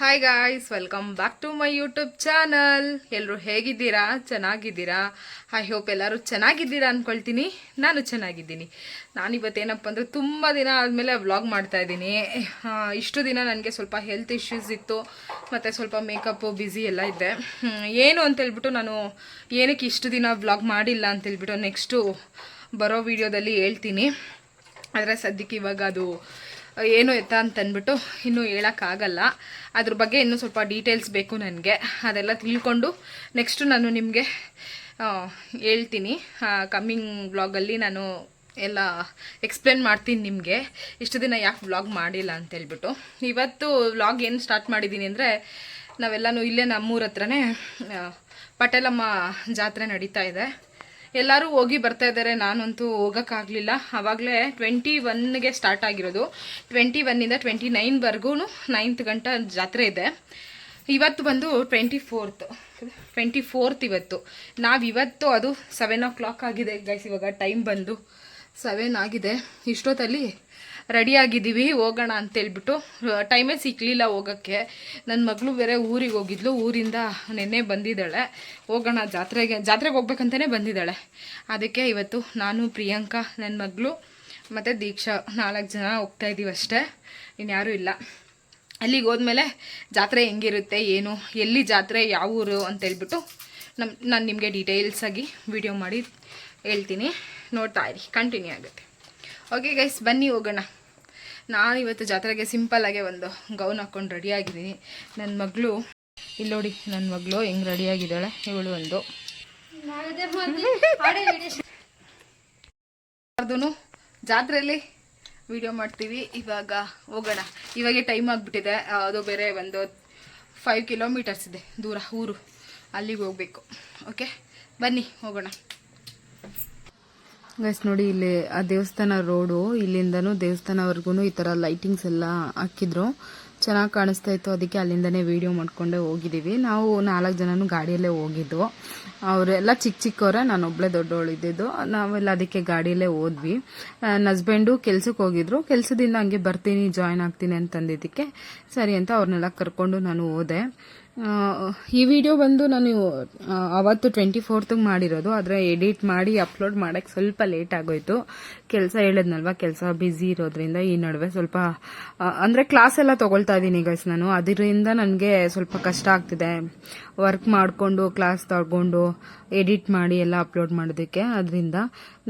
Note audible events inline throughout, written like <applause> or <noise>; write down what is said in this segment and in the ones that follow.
Hi guys welcome back to my YouTube channel ಎಲ್ಲರೂ ಹೇಗಿದ್ದೀರಾ? ಚೆನ್ನಾಗಿದ್ದೀರಾ? ಐ ಹೋಪ್ ಎಲ್ಲರೂ ಚೆನ್ನಾಗಿದ್ದೀರಾ ಅಂದ್ಕೊಳ್ತೀನಿ ನಾನು ಚೆನ್ನಾಗಿದ್ದೀನಿ. ನಾನು ನಾನಿವತ್ತೇನಪ್ಪ ಅಂದರೆ ತುಂಬ ದಿನ ಆದಮೇಲೆ ವ್ಲಾಗ್ ಮಾಡ್ತಾ ಇದ್ದೀನಿ. ಇಷ್ಟು ದಿನ ನನಗೆ ಸ್ವಲ್ಪ ಹೆಲ್ತ್ ಇಶ್ಯೂಸ್ ಇತ್ತು. ಮತ್ತು ಸ್ವಲ್ಪ ಮೇಕಪ್ಪು ಬ್ಯುಸಿ ಎಲ್ಲ ಇದ್ದೆ. ಏನು ಏನು ಅಂತೇಳ್ಬಿಟ್ಟು ನಾನು ಏನಕ್ಕೆ ಇಷ್ಟು ದಿನ ವ್ಲಾಗ್ ಮಾಡಿಲ್ಲ ಅಂತೇಳ್ಬಿಟ್ಟು ನೆಕ್ಸ್ಟು ಬರೋ ವಿಡಿಯೋದಲ್ಲಿ ಹೇಳ್ತೀನಿ. ಆದರೆ ಸದ್ಯಕ್ಕೆ ಇವಾಗ ಅದು ಏನು ಎತ್ತ ಅಂತಂದ್ಬಿಟ್ಟು ಇನ್ನೂ ಹೇಳೋಕ್ಕಾಗಲ್ಲ. ಅದ್ರ ಬಗ್ಗೆ ಇನ್ನೂ ಸ್ವಲ್ಪ ಡೀಟೇಲ್ಸ್ ಬೇಕು ನನಗೆ. ಅದೆಲ್ಲ ತಿಳ್ಕೊಂಡು ನೆಕ್ಸ್ಟು ನಾನು ನಿಮಗೆ ಹೇಳ್ತೀನಿ. ಕಮ್ಮಿಂಗ್ ಬ್ಲಾಗಲ್ಲಿ ನಾನು ಎಲ್ಲ ಎಕ್ಸ್ಪ್ಲೇನ್ ಮಾಡ್ತೀನಿ ನಿಮಗೆ. ಇಷ್ಟು ದಿನ ಯಾಕೆ ವ್ಲಾಗ್ ಮಾಡಿಲ್ಲ ಅಂತೇಳ್ಬಿಟ್ಟು. ಇವತ್ತು ವ್ಲಾಗ್ ಏನು ಸ್ಟಾರ್ಟ್ ಮಾಡಿದ್ದೀನಿ ಅಂದರೆ ನಾವೆಲ್ಲನೂ ಇಲ್ಲೇ ನಮ್ಮೂರ ಹತ್ರನೇ ಪಟೇಲಮ್ಮ ಜಾತ್ರೆ ನಡೀತಾ ಇದೆ. ಎಲ್ಲರೂ ಹೋಗಿ ಬರ್ತಾ ಇದ್ದಾರೆ. ನಾನಂತೂ ಹೋಗೋಕ್ಕಾಗಲಿಲ್ಲ. ಆವಾಗಲೇ ಟ್ವೆಂಟಿ ಒನ್ಗೆ ಸ್ಟಾರ್ಟ್ ಆಗಿರೋದು. ಟ್ವೆಂಟಿ ಒನ್ನಿಂದ ಟ್ವೆಂಟಿ ನೈನ್ವರೆಗೂ ನೈನ್ತ್ ಗಂಟೆ ಜಾತ್ರೆ ಇದೆ. ಇವತ್ತು ಬಂದು ಟ್ವೆಂಟಿ ಫೋರ್ತ್ ಟ್ವೆಂಟಿ ಫೋರ್ತ್ ಇವತ್ತು. ನಾವು ಇವತ್ತು ಅದು ಸೆವೆನ್ ಓ ಕ್ಲಾಕ್ ಆಗಿದೆ ಗೈಸ್ ಇವಾಗ ಟೈಮ್ ಬಂದು ಸೆವೆನ್ ಆಗಿದೆ. ಇಷ್ಟೊತ್ತಲ್ಲಿ ರೆಡಿ ಆಗಿದ್ದೀವಿ ಹೋಗೋಣ ಅಂತೇಳ್ಬಿಟ್ಟು. ಟೈಮೇ ಸಿಕ್ಕಲಿಲ್ಲ ಹೋಗೋಕ್ಕೆ. ನನ್ನ ಮಗಳು ಬೇರೆ ಊರಿಗೆ ಹೋಗಿದ್ಲು, ಊರಿಂದ ನೆನ್ನೆ ಬಂದಿದ್ದಾಳೆ. ಹೋಗೋಣ ಜಾತ್ರೆಗೆ ಜಾತ್ರೆಗೆ ಹೋಗ್ಬೇಕಂತಲೇ ಬಂದಿದ್ದಾಳೆ. ಅದಕ್ಕೆ ಇವತ್ತು ನಾನು, ಪ್ರಿಯಾಂಕಾ ನನ್ನ ಮಗಳು ಮತ್ತು ದೀಕ್ಷಾ ನಾಲ್ಕು ಜನ ಹೋಗ್ತಾ ಇದ್ದೀವಿ ಅಷ್ಟೇ. ಇನ್ಯಾರೂ ಇಲ್ಲ. ಅಲ್ಲಿಗೆ ಹೋದ್ಮೇಲೆ ಜಾತ್ರೆ ಹೆಂಗಿರುತ್ತೆ, ಏನು, ಎಲ್ಲಿ ಜಾತ್ರೆ, ಯಾವ ಊರು ಅಂತೇಳ್ಬಿಟ್ಟು ನಮ್ಮ ನಾನು ನಿಮಗೆ ಡೀಟೇಲ್ಸಾಗಿ ವಿಡಿಯೋ ಮಾಡಿ ಹೇಳ್ತೀನಿ. ನೋಡ್ತಾ ಇರಿ ಕಂಟಿನ್ಯೂ ಆಗುತ್ತೆ. ಓಕೆ ಗೈಸ್ ಬನ್ನಿ ಹೋಗೋಣ. ನಾನು ಇವತ್ತು ಜಾತ್ರೆಗೆ ಸಿಂಪಲ್ಲಾಗೆ ಒಂದು ಗೌನ್ ಹಾಕ್ಕೊಂಡು ರೆಡಿಯಾಗಿದ್ದೀನಿ ನನ್ನ ಮಗಳು ಇಲ್ಲಿ ನೋಡಿ ನನ್ನ ಮಗಳು ಹೆಂಗೆ ರೆಡಿಯಾಗಿದ್ದಾಳೆ ಇವಳು ಒಂದು. ಅದೂ ಜಾತ್ರೆಯಲ್ಲಿ ವಿಡಿಯೋ ಮಾಡ್ತೀವಿ, ಇವಾಗ ಹೋಗೋಣ. ಇವಾಗೆ ಟೈಮ್ ಆಗಿಬಿಟ್ಟಿದೆ, ಅದು ಬೇರೆ ಒಂದು ಫೈವ್ ಕಿಲೋಮೀಟರ್ಸ್ ಇದೆ, ದೂರ, ಊರು. ಅಲ್ಲಿಗೆ ಹೋಗ್ಬೇಕು. ಓಕೆ ಬನ್ನಿ, ಹೋಗೋಣ. ಗೈಸ್ ನೋಡಿ, ಇಲ್ಲಿ ಆ ದೇವಸ್ಥಾನ ರೋಡು ಇಲ್ಲಿಂದನೂ ದೇವಸ್ಥಾನವರೆಗೂ ಈ ಥರ ಲೈಟಿಂಗ್ಸ್ ಎಲ್ಲ ಹಾಕಿದ್ರು. ಚೆನ್ನಾಗಿ ಕಾಣಿಸ್ತಾ ಇತ್ತು. ಅದಕ್ಕೆ ಅಲ್ಲಿಂದನೇ ವಿಡಿಯೋ ಮಾಡ್ಕೊಂಡೇ ಹೋಗಿದ್ದೀವಿ ನಾವು ನಾಲ್ಕು ಜನನು ಗಾಡಿಯಲ್ಲೇ ಹೋಗಿದ್ದು. ಅವರೆಲ್ಲ ಚಿಕ್ಕ ಚಿಕ್ಕವರ ನಾನು ಒಬ್ಬಳೇ ದೊಡ್ಡವಳು ಇದ್ದಿದ್ದು. ನಾವೆಲ್ಲ ಅದಕ್ಕೆ ಗಾಡಿಯಲ್ಲೇ ಹೋದ್ವಿ. ನನ್ನ ಹಸ್ಬೆಂಡು ಕೆಲ್ಸಕ್ಕೆ ಹೋಗಿದ್ರು. ಕೆಲಸದಿಂದ ಹಂಗೆ ಬರ್ತೀನಿ ಜಾಯ್ನ್ ಆಗ್ತೀನಿ ಅಂತಂದಿದ್ದಕ್ಕೆ ಸರಿ ಅಂತ ಅವ್ರನ್ನೆಲ್ಲ ಕರ್ಕೊಂಡು ನಾನು ಹೋದೆ. ಈ ವಿಡಿಯೋ ಬಂದು ನಾನು ಅವತ್ತು ಟ್ವೆಂಟಿ ಫೋರ್ತಿಗೆ ಮಾಡಿರೋದು. ಆದರೆ ಎಡಿಟ್ ಮಾಡಿ ಅಪ್ಲೋಡ್ ಮಾಡೋಕ್ಕೆ ಸ್ವಲ್ಪ ಲೇಟ್ ಆಗೋಯ್ತು. ಕೆಲಸ ಹೇಳಿದ್ನಲ್ವ, ಕೆಲಸ ಬ್ಯುಸಿ ಇರೋದ್ರಿಂದ ಈ ನಡುವೆ ಸ್ವಲ್ಪ ಅಂದರೆ ಕ್ಲಾಸ್ ಎಲ್ಲ ತೊಗೊಳ್ತಾ ಇದ್ದೀನಿ ಗೈಸ್ ನಾನು. ಅದರಿಂದ ನನಗೆ ಸ್ವಲ್ಪ ಕಷ್ಟ ಆಗ್ತಿದೆ. ವರ್ಕ್ ಮಾಡಿಕೊಂಡು ಕ್ಲಾಸ್ ತಗೊಂಡು ಎಡಿಟ್ ಮಾಡಿ ಎಲ್ಲ ಅಪ್ಲೋಡ್ ಮಾಡೋದಕ್ಕೆ. ಅದರಿಂದ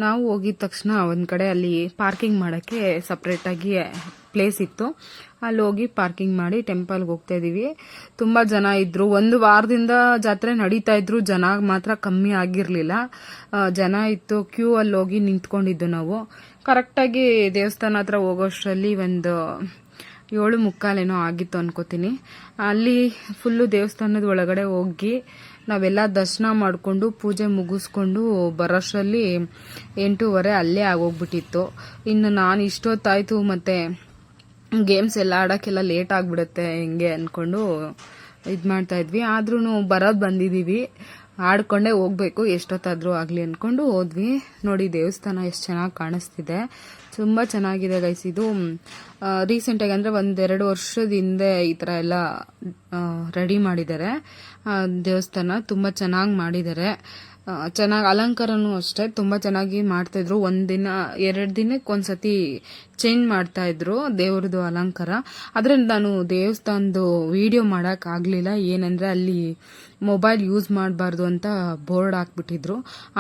ನಾವು ಹೋಗಿದ ತಕ್ಷಣ ಒಂದು ಕಡೆ ಅಲ್ಲಿ ಪಾರ್ಕಿಂಗ್ ಮಾಡೋಕ್ಕೆ ಸಪ್ರೇಟಾಗಿ ಪ್ಲೇಸ್ ಇತ್ತು. ಅಲ್ಲಿ ಹೋಗಿ ಪಾರ್ಕಿಂಗ್ ಮಾಡಿ ಟೆಂಪಲ್ಗೆ ಹೋಗ್ತಾ ಇದ್ದೀವಿ. ತುಂಬ ಜನ ಇದ್ರು. ಒಂದು ವಾರದಿಂದ ಜಾತ್ರೆ ನಡೀತಾ ಇದ್ರು. ಜನ ಮಾತ್ರ ಕಮ್ಮಿ ಆಗಿರಲಿಲ್ಲ. ಜನ ಇತ್ತು. ಕ್ಯೂ ಅಲ್ಲಿ ಹೋಗಿ ನಿಂತ್ಕೊಂಡಿದ್ದು ನಾವು. ಕರೆಕ್ಟಾಗಿ ದೇವಸ್ಥಾನ ಹತ್ರ ಹೋಗೋಷ್ಟರಲ್ಲಿ ಒಂದು ಏಳು ಮುಕ್ಕಾಲೇನೋ ಆಗಿತ್ತು ಅನ್ಕೋತೀನಿ. ಅಲ್ಲಿ ಫುಲ್ಲು ದೇವಸ್ಥಾನದ ಒಳಗಡೆ ಹೋಗಿ ನಾವೆಲ್ಲ ದರ್ಶನ ಮಾಡಿಕೊಂಡು ಪೂಜೆ ಮುಗಿಸ್ಕೊಂಡು ಬರೋಷ್ಟರಲ್ಲಿ ಎಂಟೂವರೆ ಅಲ್ಲೇ ಆಗೋಗ್ಬಿಟ್ಟಿತ್ತು. ಇನ್ನು ನಾನು ಇಷ್ಟೊತ್ತಾಯಿತು ಮತ್ತೆ ಗೇಮ್ಸ್ ಎಲ್ಲ ಆಡೋಕ್ಕೆಲ್ಲ ಲೇಟ್ ಆಗಿಬಿಡುತ್ತೆ ಹೆಂಗೆ ಅಂದ್ಕೊಂಡು ಇದು ಮಾಡ್ತಾ ಇದ್ವಿ. ಆದ್ರೂ ಬರೋದು ಬಂದಿದ್ದೀವಿ ಆಡ್ಕೊಂಡೇ ಹೋಗ್ಬೇಕು, ಎಷ್ಟೊತ್ತಾದರೂ ಆಗಲಿ ಅಂದ್ಕೊಂಡು ಹೋದ್ವಿ. ನೋಡಿ, ದೇವಸ್ಥಾನ ಎಷ್ಟು ಚೆನ್ನಾಗಿ ಕಾಣಿಸ್ತಿದೆ. ತುಂಬ ಚೆನ್ನಾಗಿದೆ ಗೈಸ್ ಇದು ರೀಸೆಂಟಾಗಿ ಅಂದರೆ ಒಂದೆರಡು ವರ್ಷದ ಹಿಂದೆ ಈ ಥರ ಎಲ್ಲ ರೆಡಿ ಮಾಡಿದ್ದಾರೆ. ದೇವಸ್ಥಾನ ತುಂಬ ಚೆನ್ನಾಗಿ ಮಾಡಿದ್ದಾರೆ. ಚೆನ್ನಾಗಿ ಅಲಂಕಾರನೂ ಅಷ್ಟೇ, ತುಂಬ ಚೆನ್ನಾಗಿ ಮಾಡ್ತಾಯಿದ್ರು. ಒಂದಿನ ಎರಡು ದಿನಕ್ಕೆ ಒಂದ್ಸತಿ ಚೇಂಜ್ ಮಾಡ್ತಾಯಿದ್ರು ದೇವ್ರದ್ದು ಅಲಂಕಾರ. ಆದರೆ ನಾನು ದೇವಸ್ಥಾನದ್ದು ವಿಡಿಯೋ ಮಾಡೋಕ್ಕಾಗಲಿಲ್ಲ ಏನಂದರೆ ಅಲ್ಲಿ ಮೊಬೈಲ್ ಯೂಸ್ ಮಾಡಬಾರ್ದು ಅಂತ ಬೋರ್ಡ್ ಹಾಕ್ಬಿಟ್ಟಿದ್ರು.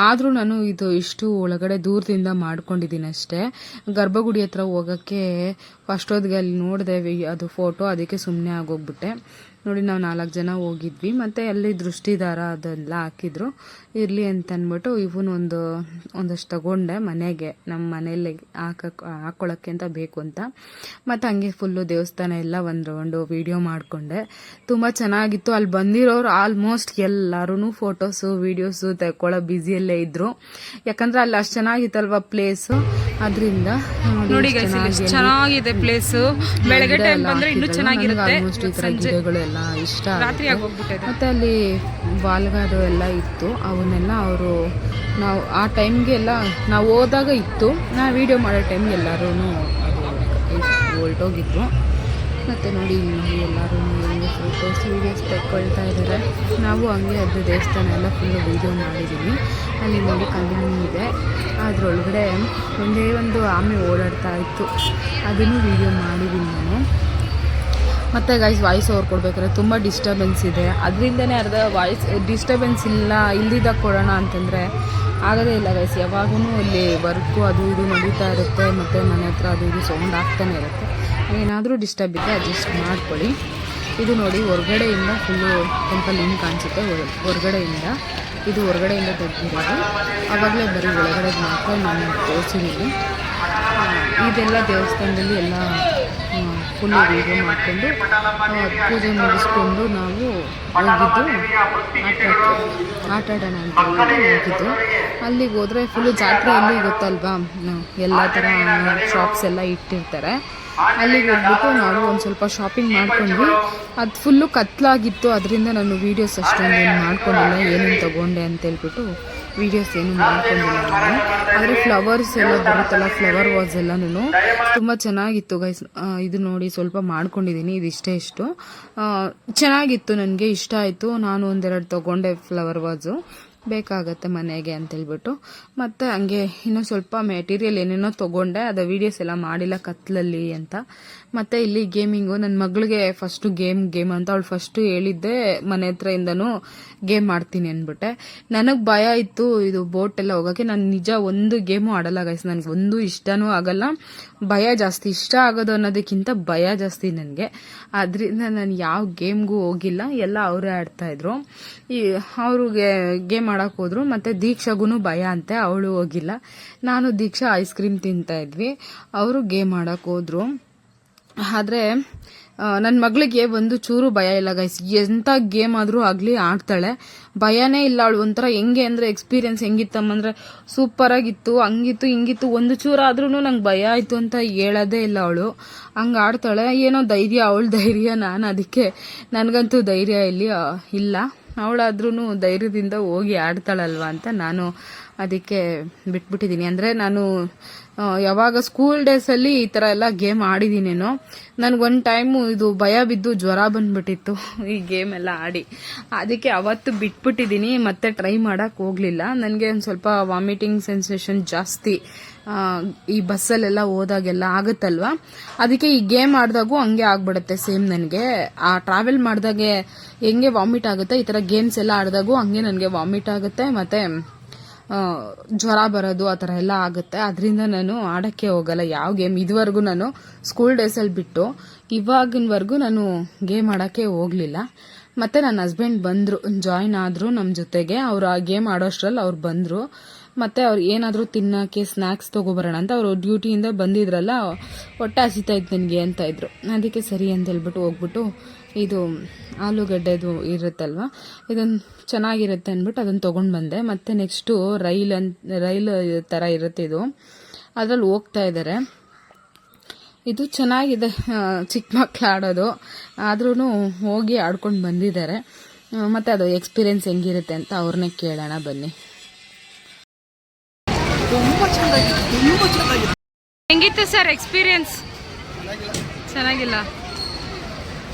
ಆದರೂ ನಾನು ಇದು ಇಷ್ಟು ಒಳಗಡೆ ದೂರದಿಂದ ಮಾಡ್ಕೊಂಡಿದ್ದೀನಿ ಅಷ್ಟೇ. ಗರ್ಭಗುಡಿ ಹತ್ರ ಹೋಗೋಕ್ಕೆ ಹೊತ್ತಿಗೆ ಅಲ್ಲಿ ನೋಡಿದೆ, ಅದು ಫೋಟೋ ಅದಕ್ಕೆ ಸುಮ್ಮನೆ ಆಗೋಗ್ಬಿಟ್ಟೆ. ನೋಡಿ ನಾವು ನಾಲ್ಕು ಜನ ಹೋಗಿದ್ವಿ. ಮತ್ತೆ ಅಲ್ಲಿ ದೃಷ್ಟಿದಾರ ಅದೆಲ್ಲ ಹಾಕಿದ್ರು. ಇರಲಿ ಅಂತ ಅಂದ್ಬಿಟ್ಟು ಇವನು ಒಂದು ಒಂದಷ್ಟು ತಗೊಂಡೆ ಮನೆಗೆ. ನಮ್ಮ ಮನೆಯಲ್ಲಿ ಹಾಕಕ್ ಹಾಕೊಳ್ಳೋಕ್ಕೆ ಅಂತ ಬೇಕು ಅಂತ. ಮತ್ತು ಹಂಗೆ ಫುಲ್ಲು ದೇವಸ್ಥಾನ ಎಲ್ಲ ಒಂದು ಒಂದು ವಿಡಿಯೋ ಮಾಡಿಕೊಂಡೆ. ತುಂಬ ಚೆನ್ನಾಗಿತ್ತು. ಅಲ್ಲಿ ಬಂದಿರೋರು ಆಲ್ಮೋಸ್ಟ್ ಎಲ್ಲರೂ ಫೋಟೋಸು ವೀಡಿಯೋಸು ತಗೊಳ್ಳೋ ಬ್ಯುಸಿಯಲ್ಲೇ ಇದ್ದರು ಯಾಕಂದರೆ ಅಲ್ಲಿ ಅಷ್ಟು ಚೆನ್ನಾಗಿತ್ತಲ್ವ ಪ್ಲೇಸು ಅದರಿಂದ ನೋಡಿ ಚೆನ್ನಾಗಿದೆ ಪ್ಲೇಸ್ ಬೆಳಗ್ಗೆ ಟೈಮ್ ಬಂದ್ರೆ ಇನ್ನೂ ಚೆನ್ನಾಗಿರುತ್ತೆ. ಆಲ್ಮೋಸ್ಟ್ ಈ ಥರ ಗಿಡಗಳೆಲ್ಲ ಇಷ್ಟ ಆಗೋಗ್ಬಿಟ್ಟಿದೆ. ಮತ್ತೆ ಅಲ್ಲಿ ಬಾಲ್ಗಾದು ಎಲ್ಲ ಇತ್ತು. ಅವನ್ನೆಲ್ಲ ಅವರು ನಾವು ಆ ಟೈಮ್ಗೆ ಎಲ್ಲ ನಾವು ಹೋದಾಗ ಇತ್ತು. ನಾ ವಿಡಿಯೋ ಮಾಡೋ ಟೈಮ್ಗೆ ಎಲ್ಲರೂ ಅದು ಹೊರಟೋಗಿದ್ರು ಮತ್ತು ನೋಡಿ ಇಲ್ಲಿ ನೋಡಿ ಎಲ್ಲರೂ ಹೆಂಗೆ ಫೋಟೋಸ್ ವೀಡಿಯೋಸ್ ತೆಕ್ಕೊಳ್ತಾ ಇದ್ದಾರೆ. ನಾವು ಹಂಗೆ ಅದು ದೇವಸ್ಥಾನ ಎಲ್ಲ ಫುಲ್ಲು ವೀಡಿಯೋ ಮಾಡಿದ್ದೀವಿ ಅಲ್ಲಿ ನೋಡಿ ಕಲ್ಯಾಣಿ ಇದೆ. ಅದರೊಳಗಡೆ ಒಂದೇ ಒಂದು ಆಮೆ ಓಡಾಡ್ತಾ ಇತ್ತು. ಅದನ್ನು ವೀಡಿಯೋ ಮಾಡಿದ್ದೀನಿ ನಾನು. ಮತ್ತು ಗೈಸ್ ವಾಯ್ಸ್ ಓವರ್ ಕೊಡ್ಬೇಕಾದ್ರೆ ತುಂಬ ಡಿಸ್ಟರ್ಬೆನ್ಸ್ ಇದೆ. ಅದರಿಂದನೇ ಅರ್ಧ ವಾಯ್ಸ್ ಡಿಸ್ಟರ್ಬೆನ್ಸ್ ಇಲ್ಲ ಇಲ್ದಿದ್ದಾಗ ಕೊಡೋಣ ಅಂತಂದರೆ ಆಗೋದೇ ಇಲ್ಲ ಗೈಸ್ ಯಾವಾಗೂ ಅಲ್ಲಿ ವರ್ಕು ಅದು ಇದು ನಡೀತಾ ಇರುತ್ತೆ, ಮತ್ತು ಮನೆ ಹತ್ರ ಅದು ಇದು ಸೌಂಡ್ ಆಗ್ತಾನೆ ಇರುತ್ತೆ. ಏನಾದರೂ ಡಿಸ್ಟರ್ಬ್ ಇದ್ದರೆ ಅಡ್ಜಸ್ಟ್ ಮಾಡ್ಕೊಳ್ಳಿ. ಇದು ನೋಡಿ ಹೊರಗಡೆಯಿಂದ ಫುಲ್ಲು ಟೆಂಪಲ್ ಹಿಂಗೆ ಕಾಣಿಸುತ್ತೆ. ಹೊರ- ಹೊರಗಡೆಯಿಂದ, ಇದು ಹೊರಗಡೆಯಿಂದ ತೆಗೆದಿರೋದು ಆವಾಗಲೇ ಬರೀ ಒಳಗಡೆ ಮಾತ್ರ ನಾನು ತೋರಿಸಿದ್ದೀನಿ. ಇದೆಲ್ಲ ದೇವಸ್ಥಾನದಲ್ಲಿ ಎಲ್ಲ ಫುಲ್ಲು ವೀಡಿಯೋ ಮಾಡಿಕೊಂಡು ಪೂಜೆ ಮುಗಿಸ್ಕೊಂಡು ನಾವು ಹೋಗಿದ್ದು, ಆಟ ಆಡೋಣ ಅಂತ ಹೋಗಿದ್ದು. ಅಲ್ಲಿಗೆ ಹೋದರೆ ಫುಲ್ಲು ಜಾತ್ರೆಯಲ್ಲಿ ಗೊತ್ತಲ್ವಾ? ಎಲ್ಲ ಥರ ಶಾಪ್ಸ್ ಎಲ್ಲ ಇಟ್ಟಿರ್ತಾರೆ. ಅಲ್ಲಿಗೆ ಹೋಗ್ಬಿಟ್ಟು ನಾವು ಒಂದು ಸ್ವಲ್ಪ ಶಾಪಿಂಗ್ ಮಾಡ್ಕೊಂಡ್ವಿ. ಅದು ಫುಲ್ಲು ಕತ್ಲಾಗಿತ್ತು, ಅದರಿಂದ ನಾನು ವೀಡಿಯೋಸ್ ಅಷ್ಟೊಂದು ಏನು ಮಾಡ್ಕೊಂಡಿಲ್ಲ, ಏನೇನು ತೊಗೊಂಡೆ ಅಂತ ಹೇಳ್ಬಿಟ್ಟು ವೀಡಿಯೋಸ್ ಏನು ಮಾಡ್ಕೊಂಡಿಲ್ಲ ನಾನು. ಆದರೆ ಫ್ಲವರ್ಸ್ ಎಲ್ಲ ಬರುತ್ತಲ್ಲ ಫ್ಲವರ್ ವಾಸ್ ಎಲ್ಲನೂ ತುಂಬ ಚೆನ್ನಾಗಿತ್ತು ಗೈಸ್ ಇದು ನೋಡಿ ಸ್ವಲ್ಪ ಮಾಡ್ಕೊಂಡಿದ್ದೀನಿ ಇಷ್ಟೇ ಇಷ್ಟು. ಆ, ಚೆನ್ನಾಗಿತ್ತು ನನಗೆ ಇಷ್ಟ ಆಯಿತು. ನಾನು ಒಂದೆರಡು ತೊಗೊಂಡೆ ಫ್ಲವರ್ ವಾಸು ಬೇಕಾಗತ್ತೆ ಮನೆಗೆ ಅಂತೇಳ್ಬಿಟ್ಟು. ಮತ್ತು ಹಂಗೆ ಇನ್ನೂ ಸ್ವಲ್ಪ ಮೆಟೀರಿಯಲ್ ಏನೇನೋ ತೊಗೊಂಡೆ. ಅದು ವೀಡಿಯೋಸ್ ಎಲ್ಲ ಮಾಡಿಲ್ಲ ಕತ್ಲಲ್ಲಿ ಅಂತ. ಮತ್ತು ಇಲ್ಲಿ ಗೇಮಿಂಗು ನನ್ನ ಮಗಳಿಗೆ ಫಸ್ಟು ಗೇಮ್ ಗೇಮ್ ಅಂತ ಅವಳು ಫಸ್ಟು ಹೇಳಿದ್ದೆ ಮನೆ ಹತ್ರದಿಂದನೂ ಗೇಮ್ ಮಾಡ್ತೀನಿ ಅಂದ್ಬಿಟ್ಟೆ ನನಗೆ ಭಯ ಇತ್ತು ಇದು ಬೋಟ್ ಎಲ್ಲ ಹೋಗೋಕ್ಕೆ. ನಾನು ನಿಜ ಒಂದು ಗೇಮು ಆಡಲ್ಲ ಗೈಸ್ ನನಗೆ ಒಂದು ಇಷ್ಟನೂ ಆಗಲ್ಲ. ಭಯ ಜಾಸ್ತಿ. ಇಷ್ಟ ಆಗೋದು ಅನ್ನೋದಕ್ಕಿಂತ ಭಯ ಜಾಸ್ತಿ ನನಗೆ. ಅದರಿಂದ ನಾನು ಯಾವ ಗೇಮ್ಗೂ ಹೋಗಿಲ್ಲ. ಎಲ್ಲ ಅವರೇ ಆಡ್ತಾಯಿದ್ರು ಈ ಅವ್ರಿಗೆ ಗೇಮ್ ಆಡೋಕೆ ಹೋದ್ರು. ಮತ್ತು ದೀಕ್ಷಾಗೂ ಭಯ ಅಂತೆ. ಅವಳು ಹೋಗಿಲ್ಲ. ನಾನು ದೀಕ್ಷಾ ಐಸ್ ಕ್ರೀಮ್ ತಿಂತಾ ಇದ್ವಿ. ಅವರು ಗೇಮ್ ಆಡೋಕೆ ಹೋದ್ರು. ಆದರೆ ನನ್ನ ಮಗಳಿಗೆ ಒಂದು ಚೂರು ಭಯ ಇಲ್ಲ ಗೈಸ್ ಎಂಥ ಗೇಮ್ ಆದರೂ ಆಗಲಿ ಆಡ್ತಾಳೆ. ಭಯನೇ ಇಲ್ಲ ಅವಳು. ಒಂಥರ ಹೆಂಗೆ ಅಂದರೆ ಎಕ್ಸ್ಪೀರಿಯನ್ಸ್ ಹೆಂಗಿತ್ತಮ್ಮಂದ್ರೆ ಸೂಪರಾಗಿತ್ತು ಹಂಗಿತ್ತು, ಹಿಂಗಿತ್ತು. ಒಂದು ಚೂರು ಆದ್ರೂ ನಂಗೆ ಭಯ ಆಯಿತು ಅಂತ ಹೇಳೋದೇ ಇಲ್ಲ ಅವಳು. ಹಂಗೆ ಆಡ್ತಾಳೆ. ಏನೋ ಧೈರ್ಯ, ಅವಳ ಧೈರ್ಯ, ನಾನು ಅದಕ್ಕೆ ನನಗಂತೂ ಧೈರ್ಯ ಇಲ್ಲಿ ಇಲ್ಲ. ಅವಳಾದ್ರೂ ಧೈರ್ಯದಿಂದ ಹೋಗಿ ಆಡ್ತಾಳಲ್ವಾ ಅಂತ ನಾನು ಅದಕ್ಕೆ ಬಿಟ್ಬಿಟ್ಟಿದ್ದೀನಿ. ಅಂದರೆ ನಾನು ಯಾವಾಗ ಸ್ಕೂಲ್ ಡೇಸಲ್ಲಿ ಈ ಥರ ಎಲ್ಲ ಗೇಮ್ ಆಡಿದ್ದೀನೇನೋ ನನಗೊಂದು ಟೈಮು ಇದು ಭಯ ಬಿದ್ದು ಜ್ವರ ಬಂದ್ಬಿಟ್ಟಿತ್ತು. ಈ ಗೇಮ್ ಎಲ್ಲ ಆಡಿ. ಅದಕ್ಕೆ ಅವತ್ತು ಬಿಟ್ಬಿಟ್ಟಿದ್ದೀನಿ, ಮತ್ತೆ ಟ್ರೈ ಮಾಡೋಕ್ಕೆ ಹೋಗಲಿಲ್ಲ. ನನಗೆ ಒಂದು ಸ್ವಲ್ಪ ವಾಮಿಟಿಂಗ್ ಸೆನ್ಸೇಷನ್ ಜಾಸ್ತಿ ಈ ಬಸ್ಸಲ್ಲೆಲ್ಲ ಹೋದಾಗೆಲ್ಲ ಆಗುತ್ತಲ್ವ? ಅದಕ್ಕೆ ಈ ಗೇಮ್ ಆಡಿದಾಗೂ ಹಂಗೆ ಆಗ್ಬಿಡುತ್ತೆ ಸೇಮ್ ನನಗೆ. ಆ ಟ್ರಾವೆಲ್ ಮಾಡಿದಾಗೆ ಹೆಂಗೆ ವಾಮಿಟ್ ಆಗುತ್ತೆ, ಈ ಥರ ಗೇಮ್ಸ್ ಎಲ್ಲ ಆಡಿದಾಗೂ ಹಂಗೆ ನನಗೆ ವಾಮಿಟ್ ಆಗುತ್ತೆ, ಮತ್ತು ಜ್ವರ ಬರೋದು ಆ ಥರ ಎಲ್ಲ ಆಗುತ್ತೆ. ಅದರಿಂದ ನಾನು ಆಡೋಕ್ಕೆ ಹೋಗಲ್ಲ. ಯಾವ ಗೇಮ್ ಇದುವರೆಗೂ ನಾನು ಸ್ಕೂಲ್ ಡೇಸಲ್ಲಿ ಬಿಟ್ಟು ಇವಾಗಿನವರೆಗೂ ನಾನು ಗೇಮ್ ಆಡೋಕ್ಕೆ ಹೋಗಲಿಲ್ಲ. ಮತ್ತು ನನ್ನ ಹಸ್ಬೆಂಡ್ ಬಂದರು ಜಾಯ್ನ್ ಆದರು ನಮ್ಮ ಜೊತೆಗೆ. ಅವರು ಆ ಗೇಮ್ ಆಡೋಷ್ಟರಲ್ಲಿ ಅವ್ರು ಬಂದರು. ಮತ್ತು ಅವ್ರು ಏನಾದರೂ ತಿನ್ನೋಕ್ಕೆ ಸ್ನ್ಯಾಕ್ಸ್ ತೊಗೊಬರೋಣ ಅಂತ ಅವರು ಡ್ಯೂಟಿಯಿಂದ ಬಂದಿದ್ರಲ್ಲ, ಹೊಟ್ಟೆ ಹಸಿತಾ ಇತ್ತು ನನಗೆ ಅಂತ ಇದ್ರು. ಅದಕ್ಕೆ ಸರಿ ಅಂತ ಹೇಳ್ಬಿಟ್ಟು ಹೋಗ್ಬಿಟ್ಟು ಇದು ಆಲೂಗಡ್ಡೆದು ಇರುತ್ತಲ್ವ? ಇದೊಂದು ಚೆನ್ನಾಗಿರುತ್ತೆ ಅಂದ್ಬಿಟ್ಟು ಅದನ್ನು ತೊಗೊಂಡು ಬಂದೆ. ಮತ್ತು ನೆಕ್ಸ್ಟು ರೈಲ್ ಅಂತ ರೈಲ್ ಥರ ಇರುತ್ತೆ ಇದು. ಅದರಲ್ಲಿ ಹೋಗ್ತಾ ಇದ್ದಾರೆ ಇದು ಚೆನ್ನಾಗಿದೆ. ಚಿಕ್ಕ ಮಕ್ಕಳು ಆಡೋದು. ಆದ್ರೂ ಹೋಗಿ ಆಡ್ಕೊಂಡು ಬಂದಿದ್ದಾರೆ. ಮತ್ತು ಅದು ಎಕ್ಸ್ಪೀರಿಯನ್ಸ್ ಹೆಂಗಿರುತ್ತೆ ಅಂತ ಅವ್ರನ್ನೇ ಕೇಳೋಣ ಬನ್ನಿ. ಹೆಂಗಿತ್ತು ಸರ್ ಎಕ್ಸ್ಪೀರಿಯನ್ಸ್ ಚೆನ್ನಾಗಿಲ್ಲ.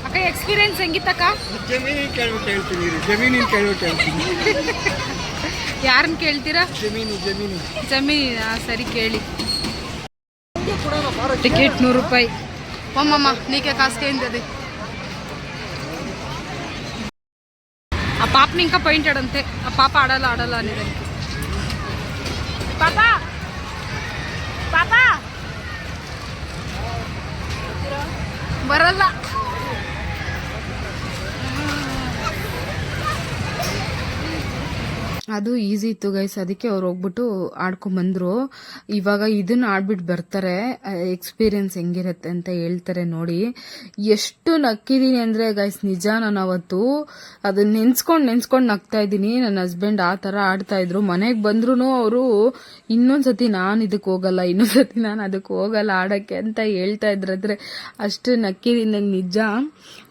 ಅಕ್ಕ ಎಕ್ಸ್ಪೀರಿಯನ್ಸ್ ಹೆಂಗಿತ್ತಕ್ಕ ಜಮೀನಿನ ಕೇಳ್ಬಿಟ್ಟು ಹೇಳ್ತೀನಿ ಜಮೀನಿನ ಕೇಳ್ಬಿಟ್ಟು ಹೇಳ್ತೀನಿ <laughs> ಯಾರನ್ನ ಕೇಳ್ತೀರಾ? ಜಮೀನು ಜಮೀನು. ಜಮೀನ ಸರಿ ಕೇಳಿ. ಟಿಕೆಟ್ ನೂರು ರೂಪಾಯಿ. ಒಮ್ಮಮ್ಮ ನೀಕೆ ಕಾಸ್ಕೇಂದದೆ ಆ ಪಾಪ ನಿಂಕ ಪೈಂಟೆಡ್ ಅಂತೆ ಆ ಪಾಪ ಆಡಲ್ಲ ಆಡಲ್ಲ ಅನ್ನಿದೆ. ಪಾಪ! ಪಾಪ! ಬರಲ್ಲ. ಅದು ಈಸಿ ಇತ್ತು ಗೈಸ್ ಅದಕ್ಕೆ ಅವ್ರು ಹೋಗ್ಬಿಟ್ಟು ಆಡ್ಕೊಂಡ್ ಬಂದ್ರು ಇವಾಗ ಇದನ್ನ ಆಡ್ಬಿಟ್ಟು ಬರ್ತಾರೆ. ಎಕ್ಸ್ಪೀರಿಯನ್ಸ್ ಹೆಂಗಿರುತ್ತೆ ಅಂತ ಹೇಳ್ತಾರೆ ನೋಡಿ. ಎಷ್ಟು ನಕ್ಕಿದೀನಿ ಅಂದ್ರೆ ಗೈಸ್ ನಿಜ ನಾನು ಅವತ್ತು ಅದನ್ನ ನೆನ್ಸ್ಕೊಂಡು ನೆನ್ಸ್ಕೊಂಡ್ ನಗ್ತಾ ಇದ್ದೀನಿ. ನನ್ನ ಹಸ್ಬೆಂಡ್ ಆ ತರ ಆಡ್ತಾ ಇದ್ರು. ಮನೆಗೆ ಬಂದ್ರೂ ಅವರು ಇನ್ನೊಂದ್ಸತಿ ನಾನು ಇದಕ್ಕೆ ಹೋಗಲ್ಲ ಇನ್ನೊಂದ್ಸತಿ ನಾನು ಅದಕ್ಕೆ ಹೋಗಲ್ಲ ಆಡಕ್ಕೆ ಅಂತ ಹೇಳ್ತಾ ಇದ್ರಾದ್ರೆ ಅಷ್ಟು ನಕ್ಕಿದೀನಿ ನಂಗೆ ನಿಜ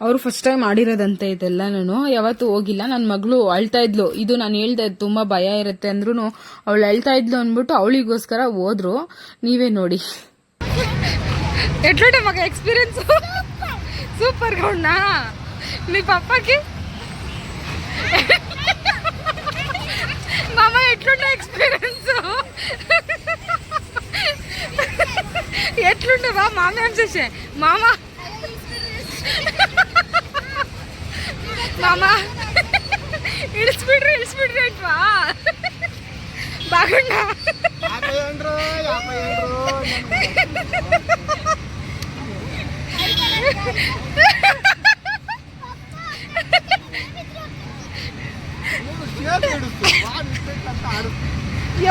ಅವರು ಫಸ್ಟ್ ಟೈಮ್ ಆಡಿರೋದಂತೆ ಇದೆಲ್ಲ ನಾನು ಯಾವತ್ತೂ ಹೋಗಿಲ್ಲ ನನ್ನ ಮಗಳು ಅಳ್ತಾ ಇದ್ಲು ಇದು ನಾನು ಹೇಳ್ದೆ ತುಂಬಾ ಭಯ ಇರುತ್ತೆ ಅಂದ್ರೂ ಅವಳು ಅಳ್ತಾ ಇದ್ಲು ಅಂದ್ಬಿಟ್ಟು ಅವಳಿಗೋಸ್ಕರ ಹೋದ್ರು ನೀವೇ ನೋಡಿ ఎట్లుంటే మాకు ఎక్స్పీరియన్స్ సూపర్గా ఉన్నా మీ పప్పకి మామ ఎట్లుండే ఎక్స్పీరియన్స్ ఎట్లుండే బా మామ ఏం చేసే? మామ? మామ? ఇడిచిపెట్రు ఇడిచిపెట్రు ఏంట్వా బాగున్నా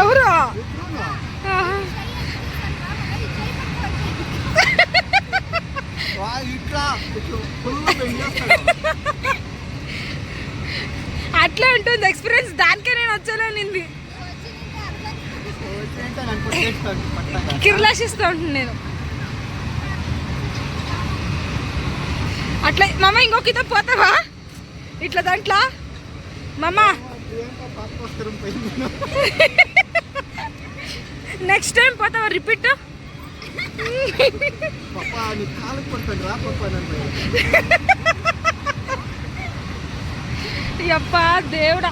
ఎవరు? అట్లా ఉంటుంది ఎక్స్పీరియన్స్. దానికే నేను వచ్చాననింది కిర్లాషిస్తూ ఉంటుంది నేను. అట్లా మమ్మ ఇంకొక ఇతో పోతావా? ఇట్లా దాంట్లో? మమ్మ నెక్స్ట్ టైం పోతావా రిపీట్ యప్పా దేవుడా.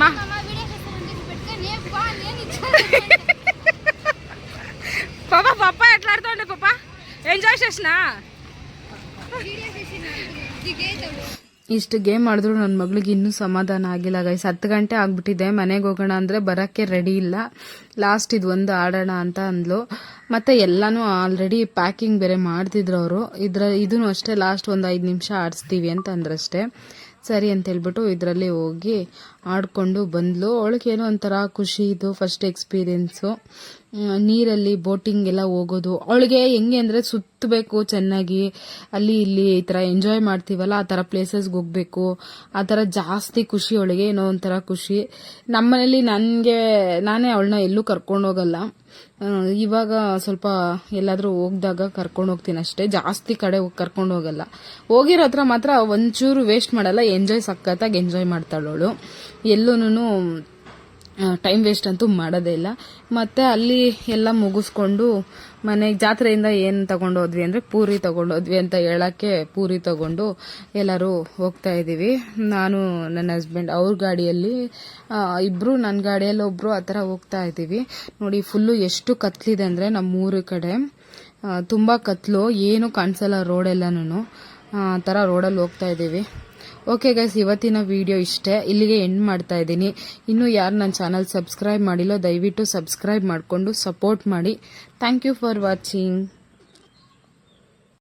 మా పాప పాప ఎట్లాడుతుండే పాప? ఎంజాయ్ చేసినా? ಇಷ್ಟು ಗೇಮ್ ಆಡಿದ್ರು ನನ್ನ ಮಗಳಿಗೆ ಇನ್ನೂ ಸಮಾಧಾನ ಆಗಿಲ್ಲ ಗೈಸ್ ಹತ್ತು ಗಂಟೆ ಆಗ್ಬಿಟ್ಟಿದೆ. ಮನೆಗೆ ಹೋಗೋಣ ಅಂದರೆ ಬರೋಕ್ಕೆ ರೆಡಿ ಇಲ್ಲ. ಲಾಸ್ಟ್ ಇದು ಒಂದು ಆಡೋಣ ಅಂತ ಅಂದ್ಲು. ಮತ್ತು ಎಲ್ಲನೂ ಆಲ್ರೆಡಿ ಪ್ಯಾಕಿಂಗ್ ಬೇರೆ ಮಾಡ್ತಿದ್ರು ಅವರು. ಇದ್ರ ಇದನ್ನು ಅಷ್ಟೇ ಲಾಸ್ಟ್ ಒಂದು ಐದು ನಿಮಿಷ ಆಡಿಸ್ತೀವಿ ಅಂತ ಅಂದ್ರಷ್ಟೇ ಸರಿ ಅಂತ ಹೇಳ್ಬಿಟ್ಟು ಇದರಲ್ಲಿ ಹೋಗಿ ಆಡ್ಕೊಂಡು ಬಂದ್ಲು. ಏನೋ ಒಂಥರ ಖುಷಿ ಇದು ಫಸ್ಟ್ ಎಕ್ಸ್ಪೀರಿಯೆನ್ಸು ನೀರಲ್ಲಿ ಬೋಟಿಂಗ್ ಎಲ್ಲ ಹೋಗೋದು. ಅವಳಿಗೆ ಹೆಂಗೆ ಅಂದರೆ ಸುತ್ತಬೇಕು ಚೆನ್ನಾಗಿ. ಅಲ್ಲಿ ಇಲ್ಲಿ ಈ ಥರ ಎಂಜಾಯ್ ಮಾಡ್ತೀವಲ್ಲ, ಆ ಥರ ಪ್ಲೇಸಸ್ಗೆ ಹೋಗ್ಬೇಕು. ಆ ಥರ ಜಾಸ್ತಿ ಖುಷಿ ಅವಳಿಗೆ, ಏನೋ ಒಂಥರ ಖುಷಿ. ನಮ್ಮನೇಲಿ ನನಗೆ, ನಾನೇ ಅವಳನ್ನ ಎಲ್ಲೂ ಕರ್ಕೊಂಡು ಹೋಗಲ್ಲ. ಇವಾಗ ಸ್ವಲ್ಪ ಎಲ್ಲಾದರೂ ಹೋಗ್ದಾಗ ಕರ್ಕೊಂಡು ಹೋಗ್ತೀನಿ ಅಷ್ಟೇ. ಜಾಸ್ತಿ ಕಡೆ ಕರ್ಕೊಂಡು ಹೋಗಲ್ಲ. ಹೋಗಿರೋ ಹತ್ರ ಮಾತ್ರ ಒಂಚೂರು ವೇಸ್ಟ್ ಮಾಡಲ್ಲ ಎಂಜಾಯ್ ಸಖತ್ತಾಗಿ ಎಂಜಾಯ್ ಮಾಡ್ತಾಳವಳು ಎಲ್ಲೂ ಟೈಮ್ ವೇಸ್ಟ್ ಅಂತೂ ಮಾಡೋದೇ ಇಲ್ಲ. ಮತ್ತು ಅಲ್ಲಿ ಎಲ್ಲ ಮುಗಿಸ್ಕೊಂಡು ಮನೆಗೆ ಜಾತ್ರೆಯಿಂದ ಏನು ತಗೊಂಡು ಹೋದ್ವಿ ಅಂದರೆ ಪೂರಿ ತಗೊಂಡು ಹೋದ್ವಿ ಅಂತ ಹೇಳೋಕ್ಕೆ ಪೂರಿ ತಗೊಂಡು ಎಲ್ಲರೂ ಹೋಗ್ತಾ ಇದ್ದೀವಿ. ನಾನು, ನನ್ನ ಹಸ್ಬೆಂಡ್ ಅವ್ರ ಗಾಡಿಯಲ್ಲಿ ಇಬ್ಬರು ನನ್ನ ಗಾಡಿಯಲ್ಲಿ ಒಬ್ಬರು ಆ ಥರ ಹೋಗ್ತಾ ಇದ್ದೀವಿ. ನೋಡಿ ಫುಲ್ಲು ಎಷ್ಟು ಕತ್ಲಿದೆ ಅಂದರೆ ನಮ್ಮೂರ ಕಡೆ. ತುಂಬ ಕತ್ಲು, ಏನು ಕಾಣಿಸಲ್ಲ ರೋಡೆಲ್ಲನೂ ಆ ಥರ ರೋಡಲ್ಲಿ ಹೋಗ್ತಾ ಇದ್ದೀವಿ. ಓಕೆ ಗೈಸ್ ಇವತ್ತಿನ ವಿಡಿಯೋ ಇಷ್ಟೇ. ಇಲ್ಲಿಗೆ ಎಂಡ್ ಮಾಡ್ತಾ ಇದ್ದೀನಿ. ಇನ್ನೂ ಯಾರು ನನ್ನ ಚಾನಲ್ ಸಬ್ಸ್ಕ್ರೈಬ್ ಮಾಡಿಲ್ಲೋ, ದಯವಿಟ್ಟು ಸಬ್ಸ್ಕ್ರೈಬ್ ಮಾಡಿಕೊಂಡು ಸಪೋರ್ಟ್ ಮಾಡಿ. Thank you for watching